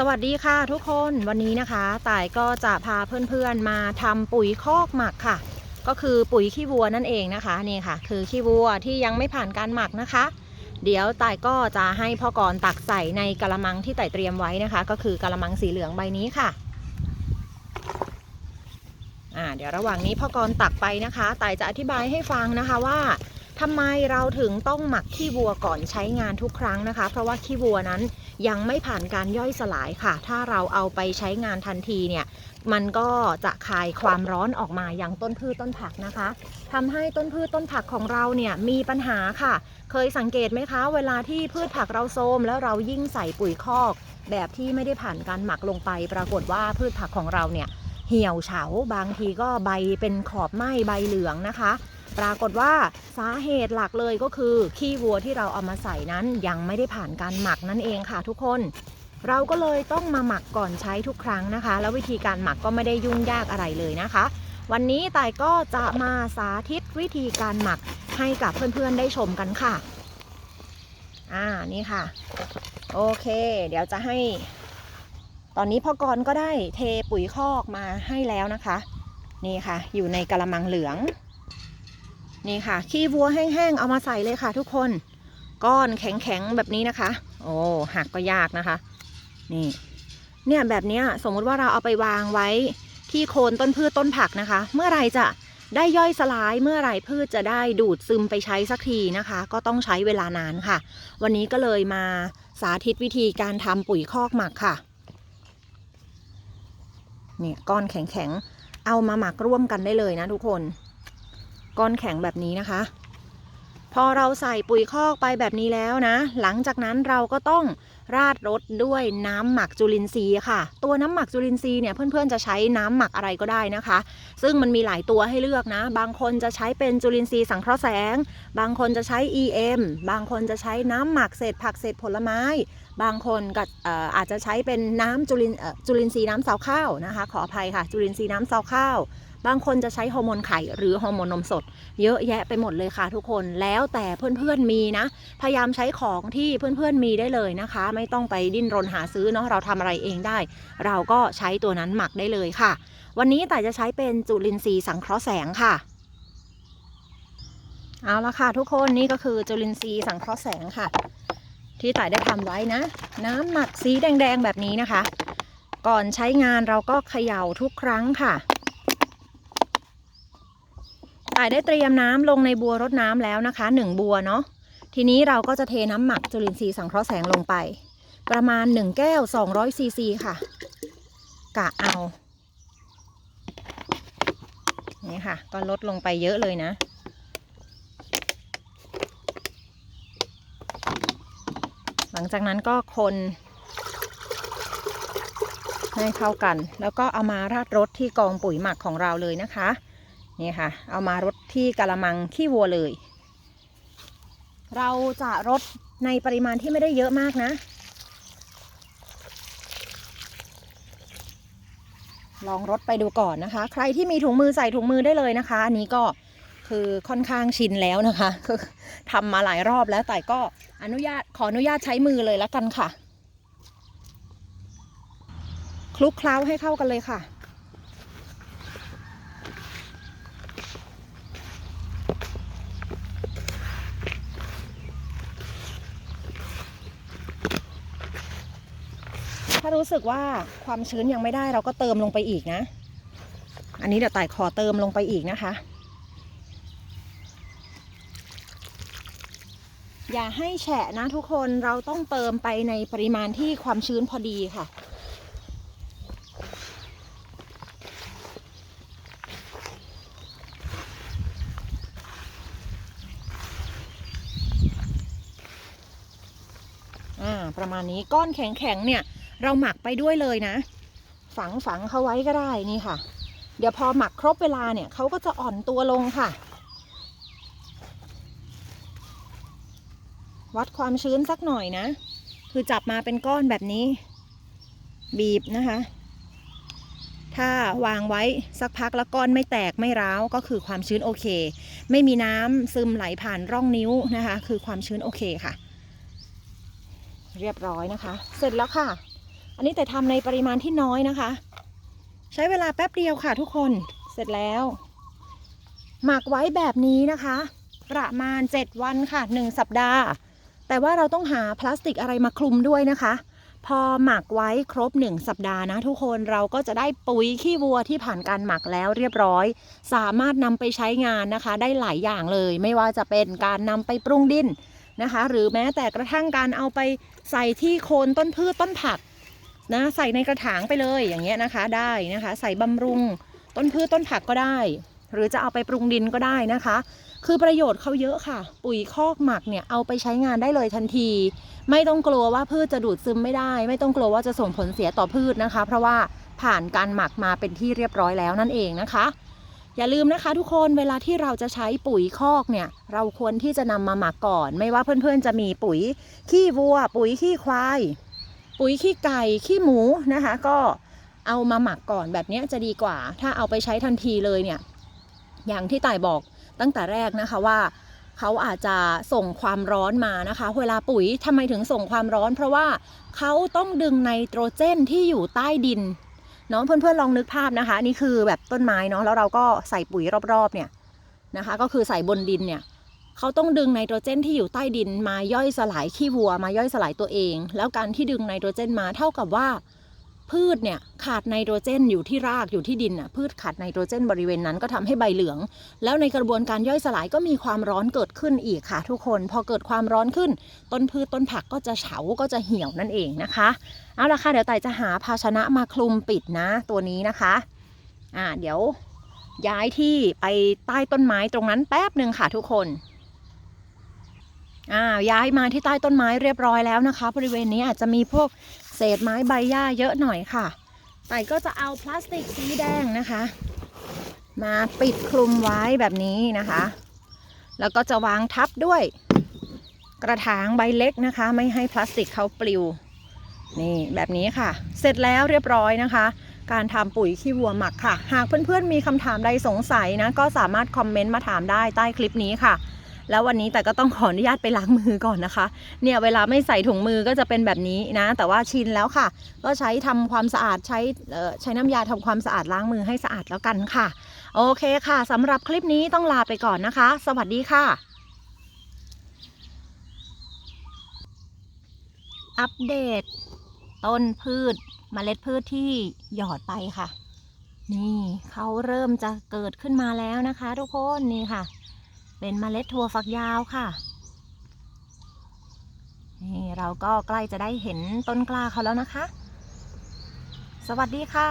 สวัสดีค่ะทุกคนวันนี้นะคะต่ายก็จะพาเพื่อนๆมาทำปุ๋ยคอกหมักค่ะ ก็คือปุ๋ยขี้วัวนั่นเองนะคะนี่ค่ะ คือขี้วัวที่ยังไม่ผ่านการหมักนะคะ เดี๋ยวต่ายก็จะให้พ่อกรตักใส่ในกระมังที่ต่ายเตรียมไว้นะคะ ก็คือกระมังสีเหลืองใบนี้ค่ะอ่าเดี๋ยวระหว่างนี้พ่อกรตักไปนะคะต่ายจะอธิบายให้ฟังนะคะว่า ทำไมเราถึงต้องหมักขี้วัวก่อนใช้งานทุกครั้งนะคะ เพราะว่าขี้วัวนั้นยังไม่ผ่านการย่อยสลายค่ะ ถ้าเราเอาไปใช้งานทันทีเนี่ยมันก็จะคายความร้อนออกมาอยังต้นพืชต้นผักนะคะทำให้ต้นพืชต้นผักของเราเนี่ยมีปัญหาค่ะ เคยสังเกตไหมคะ เวลาที่พืชผักเราโทมแล้วเรายิ่งใส่ปุ๋ยคอก แบบที่ไม่ได้ผ่านการหมักลงไป ปรากฏว่าพืชผักของเราเนี่ยเหี่ยวเฉาบางทีก็ใบเป็นขอบไหม้ใบเหลืองนะคะ ปรากฏว่าสาเหตุหลักเลยก็คือ ขี้วัวที่เราเอามาใส่นั้นยังไม่ได้ผ่านการหมักนั่นเองค่ะทุกคน เราก็เลยต้องมาหมักก่อนใช้ทุกครั้งนะคะ แล้ววิธีการหมักก็ไม่ได้ยุ่งยากอะไรเลยนะคะ วันนี้ต่ายก็จะมาสาธิตวิธีการหมักให้กับเพื่อนๆได้ชมกันค่ะ อ่านี่ค่ะ โอเค เดี๋ยวจะให้ ตอนนี้พ่อกรก็ได้เทปุ๋ยคอกมาให้แล้วนะคะ นี่ค่ะ อยู่ในกระมังเหลือง นี่ค่ะ ขี้วัวแห้งๆ เอามาใส่เลยค่ะทุกคน ก้อนแข็งๆ แบบนี้นะคะ โอ้หักก็ยากนะคะ นี่ เนี่ยแบบนี้สมมุติว่าเราเอาไปวางไว้ที่โคนต้นพืชต้นผักนะคะ เมื่อไรจะได้ย่อยสลายเมื่อไรพืชจะได้ดูดซึมไปใช้สักทีนะคะ ก็ต้องใช้เวลานานค่ะ วันนี้ก็เลยมาสาธิตวิธีการทำปุ๋ยคอกหมักค่ะ เนี่ยก้อนแข็งๆ เอามาหมักร่วมกันได้เลยนะทุกคน ก้อนแข็งแบบนี้นะคะ พอเราใส่ปุ๋ยคอกไปแบบนี้แล้วนะ หลังจากนั้นเราก็ต้องราดรสด้วยน้ำหมักจุลินทรีย์ค่ะ ตัวน้ำหมักจุลินทรีย์เนี่ยเพื่อนๆจะใช้น้ำหมักอะไรก็ได้นะคะ ซึ่งมันมีหลายตัวให้เลือกนะ บางคนจะใช้เป็นจุลินทรีย์สังเคราะห์แสง บางคนจะใช้ EM บางคนจะใช้น้ำหมักเศษผักเศษผลไม้ บางคนก็อาจจะใช้เป็นน้ำจุลินจุลินทรีย์น้ำซาวข้าวนะคะ ขออภัยค่ะ จุลินทรีย์น้ำซาวข้าว บางคนจะใช้ฮอร์โมนไข่หรือฮอร์โมนนมสด เยอะแยะไปหมดเลยค่ะทุกคนแล้วแต่เพื่อนๆมีนะ พยายามใช้ของที่เพื่อนๆมีได้เลยนะคะ ไม่ต้องไปดิ้นรนหาซื้อเนาะเราทำอะไรเองได้ เราก็ใช้ตัวนั้นหมักได้เลยค่ะ วันนี้แต่จะใช้เป็นจุลินทรีย์สังเคราะห์แสงค่ะเอาละค่ะทุกคนนี่ก็คือจุลินทรีย์สังเคราะห์แสงค่ะ ที่ต่ายได้ทำไว้นะ น้ำหมักสีแดงๆแบบนี้นะคะ ก่อนใช้งานเราก็เขย่าทุกครั้งค่ะ ต่ายได้เตรียมน้ำลงในบัวรดน้ำแล้วนะคะหนึ่งบัวเนาะทีนี้เราก็จะเทน้ำหมักจุลินทรีย์สังเคราะห์แสงลงไป ประมาณ 1 แก้ว 200ซีซีค่ะ กะเอานี่ค่ะ ก็ลดลงไปเยอะเลยนะหลังจากนั้นก็คนให้เข้ากัน แล้วก็เอามาราดรสที่กองปุ๋ยหมักของเราเลยนะคะ นี่ค่ะ เอามารดที่กะละมังขี้วัวเลย เราจะรดในปริมาณที่ไม่ได้เยอะมากนะ ลองรดไปดูก่อนนะคะ ใครที่มีถุงมือใส่ถุงมือได้เลยนะคะ อันนี้ก็คือค่อนข้างชินแล้วนะคะคือทำมาหลายรอบแล้วแต่ก็อนุญาตขออนุญาตใช้มือเลยแล้วกันค่ะ คลุกเคล้าให้เข้ากันเลยค่ะารู้สึกว่าความชื้นยังไม่ได้เราก็เติมลงไปอีกนะ อันนี้เดี๋ยวไต่ขอเติมลงไปอีกนะคะ อย่าให้แฉะนะทุกคนเราต้องเติมไปในปริมาณที่ความชื้นพอดีค่ะอ่าประมาณนี้ก้อนแข็งๆเนี่ย เราหมักไปด้วยเลยนะ ฝังฝังเขาไว้ก็ได้นี่ค่ะ เดี๋ยวพอหมักครบเวลาเนี่ยเขาก็จะอ่อนตัวลงค่ะ วัดความชื้นสักหน่อยนะ คือจับมาเป็นก้อนแบบนี้ บีบนะคะ ถ้าวางไว้สักพักแล้วก้อนไม่แตกไม่ร้าวก็คือความชื้นโอเค ไม่มีน้ำซึมไหลผ่านร่องนิ้วนะคะ คือความชื้นโอเคค่ะเรียบร้อยนะคะ เสร็จแล้วค่ะ อันนี้แต่ทำในปริมาณที่น้อยนะคะ ใช้เวลาแป๊บเดียวค่ะทุกคนเสร็จแล้ว หมักไว้แบบนี้นะคะ ประมาณ 7 วันค่ะ 1 สัปดาห์ แต่ว่าเราต้องหาพลาสติกอะไรมาคลุมด้วยนะคะ พอหมักไว้ครบ 1 สัปดาห์นะทุกคนเราก็จะได้ปุ๋ยขี้วัวที่ผ่านการหมักแล้วเรียบร้อย สามารถนำไปใช้งานนะคะ ได้หลายอย่างเลย ไม่ว่าจะเป็นการนำไปปรุงดินนะคะ หรือแม้แต่กระทั่งการเอาไปใส่ที่โคนต้นพืชต้นผัก นะใส่ในกระถางไปเลยอย่างเงี้ยนะคะได้นะคะ ใส่บำรุงต้นพืชต้นผักก็ได้ หรือจะเอาไปปรุงดินก็ได้นะคะ คือประโยชน์เขาเยอะค่ะ ปุ๋ยคอกหมักเนี่ยเอาไปใช้งานได้เลยทันที ไม่ต้องกลัวว่าพืชจะดูดซึมไม่ได้ ไม่ต้องกลัวว่าจะส่งผลเสียต่อพืชนะคะ เพราะว่าผ่านการหมักมาเป็นที่เรียบร้อยแล้วนั่นเองนะคะ อย่าลืมนะคะทุกคนเวลาที่เราจะใช้ปุ๋ยคอกเนี่ยเราควรที่จะนำมาหมักก่อน ไม่ว่าเพื่อนๆจะมีปุ๋ยขี้วัว ปุ๋ยขี้ควาย ปุ๋ยขี้ไก่ขี้หมูนะคะ ก็เอามาหมักก่อนแบบนี้จะดีกว่า ถ้าเอาไปใช้ทันทีเลยเนี่ย อย่างที่ต่ายบอกตั้งแต่แรกนะคะว่าเขาอาจจะส่งความร้อนมานะคะ เวลาปุ๋ยทำไมถึงส่งความร้อน เพราะว่าเขาต้องดึงไนโตรเจนที่อยู่ใต้ดินเนาะเพื่อนๆลองนึกภาพนะคะนี่คือแบบต้นไม้เนาะแล้วเราก็ใส่ปุ๋ยรอบๆเนี่ยนะคะ ก็คือใส่บนดินเนี่ย เขาต้องดึงไนโตรเจนที่อยู่ใต้ดินมาย่อยสลายขี้วัวมาย่อยสลายตัวเอง แล้วการที่ดึงไนโตรเจนมาเท่ากับว่า พืชเนี่ยขาดไนโตรเจนอยู่ที่รากอยู่ที่ดินน่ะพืชขาดไนโตรเจนบริเวณนั้นก็ทำให้ใบเหลือง แล้วในกระบวนการย่อยสลายก็มีความร้อนเกิดขึ้นอีกค่ะ ทุกคนพอเกิดความร้อนขึ้น ต้นพืชต้นผักก็จะเฉาก็จะเหี่ยวนั่นเองนะคะเอาละค่ะเดี๋ยวไต่จะหาภาชนะมาคลุมปิดนะ ตัวนี้นะคะอ่าเดี๋ยวย้ายที่ไปใต้ต้นไม้ตรงนั้นแป๊บหนึ่งค่ะทุกคน อ่าย้ายมาที่ใต้ต้นไม้เรียบร้อยแล้วนะคะ บริเวณนี้อาจจะมีพวกเศษไม้ใบหญ้าเยอะหน่อยค่ะไต่ก็จะเอาพลาสติกสีแดงนะคะ มาปิดคลุมไว้แบบนี้นะคะ แล้วก็จะวางทับด้วย กระถางใบเล็กนะคะ ไม่ให้พลาสติกเขาปลิวนี่แบบนี้ค่ะ เสร็จแล้วเรียบร้อยนะคะ การทำปุ๋ยขี้วัวหมักค่ะ หากเพื่อนๆมีคำถามใดสงสัยนะ ก็สามารถคอมเมนต์มาถามได้ใต้คลิปนี้ค่ะ แล้ววันนี้แต่ก็ต้องขออนุญาตไปล้างมือก่อนนะคะ เนี่ยเวลาไม่ใส่ถุงมือก็จะเป็นแบบนี้นะ แต่ว่าชินแล้วค่ะ ก็ใช้ทำความสะอาดใช้เอ่อใช้น้ำยาทำความสะอาดล้างมือให้สะอาดแล้วกันค่ะ โอเคค่ะสำหรับคลิปนี้ต้องลาไปก่อนนะคะ สวัสดีค่ะอัปเดต ต้นพืชเมล็ดพืชที่หยอดไปค่ะ นี่เขาเริ่มจะเกิดขึ้นมาแล้วนะคะ ทุกคนนี่ค่ะ เป็นเมล็ดถั่วฝักยาวค่ะ นี่เราก็ใกล้จะได้เห็นต้นกล้าเขาแล้วนะคะ สวัสดีค่ะ